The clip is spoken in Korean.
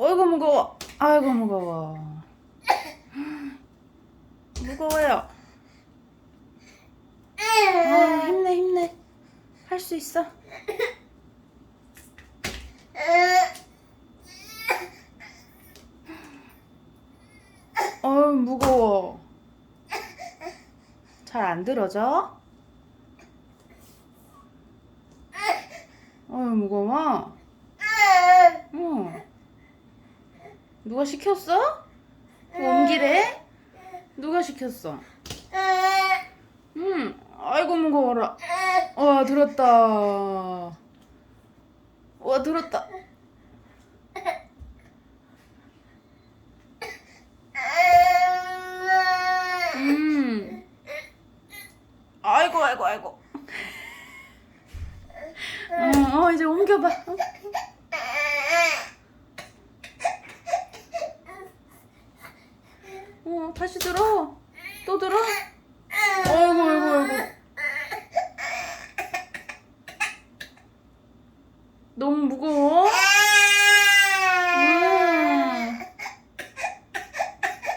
어이구 무거워. 아이고 무거워. 무거워요. 아, 힘내 힘내. 할 수 있어. 어우 무거워. 잘 안 들어져? 어우 무거워. 누가 시켰어? 옮기래? 누가 시켰어? 응. 아이고 무거워라. 와 들었다. 와 들었다. 음. 아이고 아이고 아이고. 어, 어 이제 옮겨봐. 어? 다시 들어. 또 들어. 아이고 아이고 아이고. 너무 무거워.